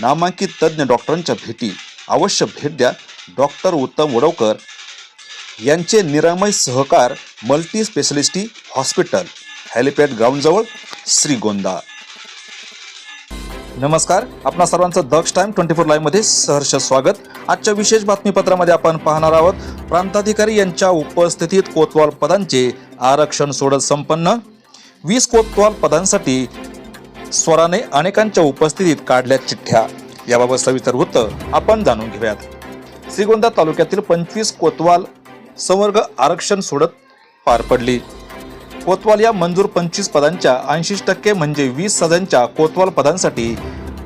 नामांकित तज्ज्ञ डॉक्टरांच्या भेटी. अवश्य भेट द्या. डॉक्टर उत्तम वडवकर यांचे Niramay Sahakar multi speciality hospital helipad ग्राउंडजवळ Shrigonda नमस्कार. आपणा सर्वांचं दक्ष टाइम ट्वेंटी फोर लाईव्हमध्ये सहर्ष स्वागत. आजच्या विशेष बातमीपत्रामध्ये आपण पाहणार आहोत प्रांताधिकारी यांच्या उपस्थितीत कोतवाल पदांचे आरक्षण सोडत संपन्न. वीस कोतवाल पदांसाठी स्वराने अनेकांच्या उपस्थितीत काढल्या चिठ्ठ्या. याबाबत सविस्तर होतं आपण जाणून घेऊयात. श्रीगोंदा तालुक्यातील पंचवीस कोतवाल संवर्ग आरक्षण सोडत पार पडली. कोतवाल या मंजूर पंचवीस पदांच्या ऐंशी टक्के म्हणजे वीस सजांच्या कोतवाल पदांसाठी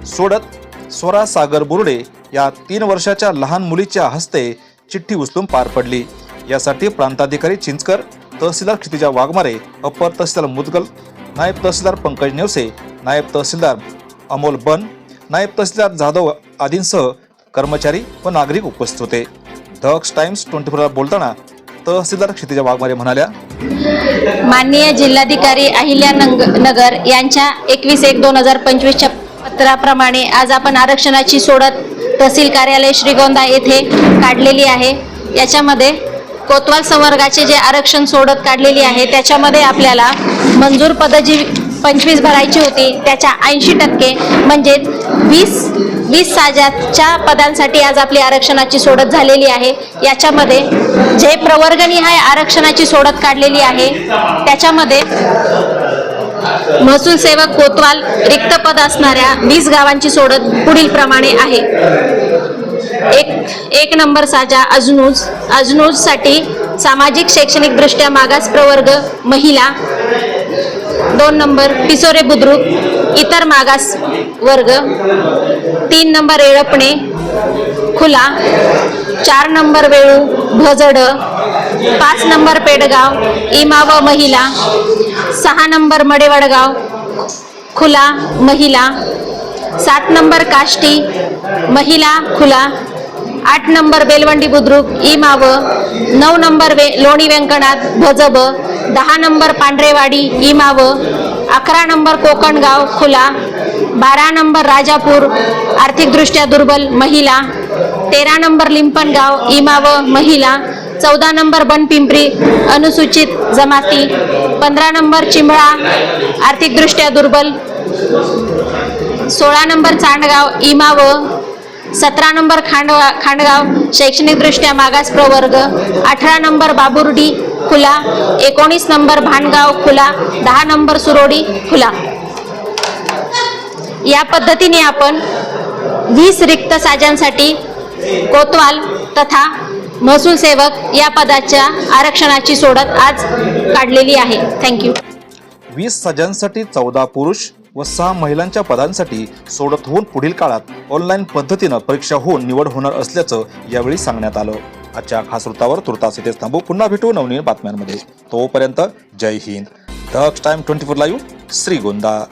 सोडत स्वरा सागर बुरडे या तीन वर्षाच्या लहान मुलीच्या हस्ते चिठ्ठी उचलून पार पडली. यासाठी प्रांताधिकारी चिंचकर तहसीलदार क्षितिजा वाघमारे अप्पर तहसीलदार मुदगल नायब तहसीलदार पंकज नेवसे नायब तहसीलदार अमोल बन नायब तहसीलदार जाधव आदींसह कर्मचारी व नागरिक उपस्थित होते. धक्स टाइम्स ट्वेंटी फोर बोलताना तहसीलदार क्षितिजा वाघमारे म्हणाल्या माननीय जिल्हाधिकारी अहिल्या नंग नगर यांच्या एकवीस एक दोन हजार पंचवीसच्या पत्राप्रमाणे आज आपण आरक्षणाची सोडत तहसील कार्यालय श्रीगोंदा येथे काढलेली आहे. याच्यामध्ये कोतवाल संवर्गाचे जे आरक्षण सोडत काढलेली आहे त्याच्यामध्ये आपल्याला मंजूर पदं जी पंचवीस भरायची होती त्याच्या ऐंशी टक्के म्हणजेच वीस वीस साजाच्या पदांसाठी आज आपली आरक्षणाची सोडत झालेली आहे. याच्यामध्ये जे प्रवर्गनिहाय आरक्षणाची सोडत काढलेली आहे त्याच्यामध्ये महसूल सेवक कोतवाल रिक्त पद असणाऱ्या वीस गावांची सोडत पुढील प्रमाणे आहे. एक एक नंबर साजा अजनूज अजनूजसाठी सामाजिक शैक्षणिकदृष्ट्या मागास प्रवर्ग महिला दोन नंबर पिसोरे बुद्रुक इतर मागास वर्ग तीन नंबर एळपणे खुला चार नंबर वेळू भजड पाच नंबर पेडगाव इमाव महिला सहा नंबर मडेवडगाव खुला महिला सात नंबर काष्टी महिला खुला आठ नंबर बेलवंडी बुद्रुक इमाव नऊ नंबर वे लोणी व्यंकणात भजब दहा नंबर पांढरेवाडी इमाव अकरा नंबर कोकणगाव खुला बारा नंबर राजापूर आर्थिकदृष्ट्या दुर्बल महिला तेरा नंबर लिंपणगाव इमाव महिला चौदा नंबर बनपिंपरी अनुसूचित जमाती पंधरा नंबर चिंबळा आर्थिकदृष्ट्या दुर्बल सोळा नंबर चांडगाव इमाव सतरा नंबर खांडवा खांडगाव शैक्षणिकदृष्ट्या मागास प्रवर्ग अठरा नंबर बाबुर्डी खुला एकोणीस नंबर भांडगाव खुला दहा नंबर सुरोडी खुला. या पद्धतीने आपण वीस रिक्त साजांसाठी कोतवाल तथा महसूल सेवक या पदाच्या आरक्षणाची सोडत आज काढलेली आहे. थँक्यू वीस सज्जांसाठी चौदा पुरुष व सहा महिलांच्या पदांसाठी सोडत होऊन पुढील काळात ऑनलाईन पद्धतीनं परीक्षा होऊन निवड होणार असल्याचं यावेळी सांगण्यात आलं. आजच्या खास वृत्तावर तुर्तास इथेच थांबू. पुन्हा भेटू नवनीय बातम्यांमध्ये. तोपर्यंत जय Hind. Daksh time twenty four live Shrigonda.